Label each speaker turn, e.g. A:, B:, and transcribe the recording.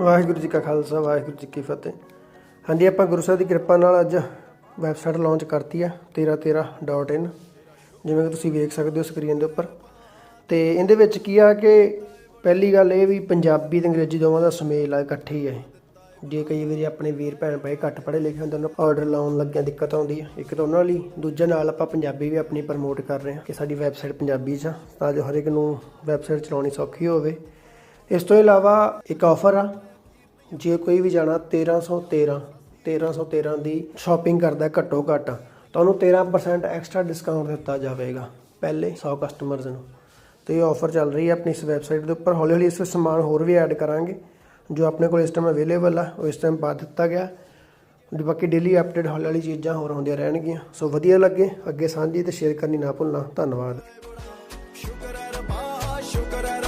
A: ਵਾਹਿਗੁਰੂ ਜੀ ਕਾ ਖਾਲਸਾ, ਵਾਹਿਗੁਰੂ ਜੀ ਕੀ ਫਤਿਹ। ਹਾਂਜੀ, ਆਪਾਂ ਗੁਰੂ ਸਾਹਿਬ ਦੀ ਕਿਰਪਾ ਨਾਲ ਅੱਜ ਵੈਬਸਾਈਟ ਲਾਂਚ ਕਰਤੀ ਆ 1313.in ਜਿਵੇਂ ਕਿ ਤੁਸੀਂ ਵੇਖ ਸਕਦੇ ਹੋ ਸਕਰੀਨ ਦੇ ਉੱਪਰ। ਤੇ ਇਹਦੇ ਵਿੱਚ ਕੀ ਆ ਕਿ ਪਹਿਲੀ ਗੱਲ ਇਹ ਵੀ ਪੰਜਾਬੀ ਤੇ ਅੰਗਰੇਜ਼ੀ ਦੋਵਾਂ ਦਾ ਸੁਮੇਲ ਆ, ਇਕੱਠੇ ਹੈ ਜੇ ਕਈ ਵਾਰੀ ਆਪਣੇ ਵੀਰ ਭੈਣ ਭਾਈ ਘੱਟ ਪੜ੍ਹੇ ਲਿਖੇ ਹੁੰਦੇ ਉਹਨਾਂ ਆਰਡਰ ਲਾਉਣ ਲੱਗਿਆ ਦਿੱਕਤ ਆਉਂਦੀ ਹੈ ਇੱਕ ਤਾਂ ਉਹਨਾਂ ਲਈ, ਦੂਜੇ ਨਾਲ ਆਪਾਂ ਪੰਜਾਬੀ ਵੀ ਆਪਣੀ ਪ੍ਰਮੋਟ ਕਰ ਰਹੇ ਹਾਂ ਕਿ ਸਾਡੀ ਵੈਬਸਾਈਟ ਪੰਜਾਬੀ 'ਚ ਆ, ਤਾਂ ਜੋ ਹਰ ਇੱਕ ਨੂੰ ਵੈਬਸਾਈਟ ਚਲਾਉਣੀ ਸੌਖੀ ਹੋਵੇ। ਇਸ ਤੋਂ ਇਲਾਵਾ ਇੱਕ ਆਫਰ ਆ ਜੇ ਕੋਈ ਵੀ ਜਾਣਾ 1313 1313 ਦੀ ਸ਼ਾਪਿੰਗ ਕਰਦਾ ਘੱਟੋ ਘੱਟ, ਤਾਂ ਉਹਨੂੰ 13% ਐਕਸਟਰਾ ਡਿਸਕਾਊਂਟ ਦਿੱਤਾ ਜਾਵੇਗਾ, ਪਹਿਲੇ 100 ਕਸਟਮਰਸ ਨੂੰ। ਤੇ ਇਹ ਆਫਰ ਚੱਲ ਰਹੀ ਹੈ ਆਪਣੀ ਇਸ ਵੈਬਸਾਈਟ ਦੇ ਉੱਪਰ। ਹੌਲੀ ਹੌਲੀ ਇਸ ਵਿੱਚ ਸਮਾਨ ਹੋਰ ਵੀ ਐਡ ਕਰਾਂਗੇ, ਜੋ ਆਪਣੇ ਕੋਲ ਇਸ ਟਾਈਮ ਅਵੇਲੇਬਲ ਆ, ਉਹ ਇਸ ਟਾਈਮ ਪਾ ਦਿੱਤਾ ਗਿਆ। ਤੇ ਬਾਕੀ ਡੇਲੀ ਅਪਡੇਟ ਹੌਲੀ ਹੌਲੀ ਚੀਜ਼ਾਂ ਹੋਰ ਹੁੰਦੀਆਂ ਰਹਿਣਗੀਆਂ। ਸੋ ਵਧੀਆ ਲੱਗੇ, ਅੱਗੇ ਸਾਂਝੀ ਤੇ ਸ਼ੇਅਰ ਕਰਨੀ ਨਾ ਭੁੱਲਣਾ। ਧੰਨਵਾਦ।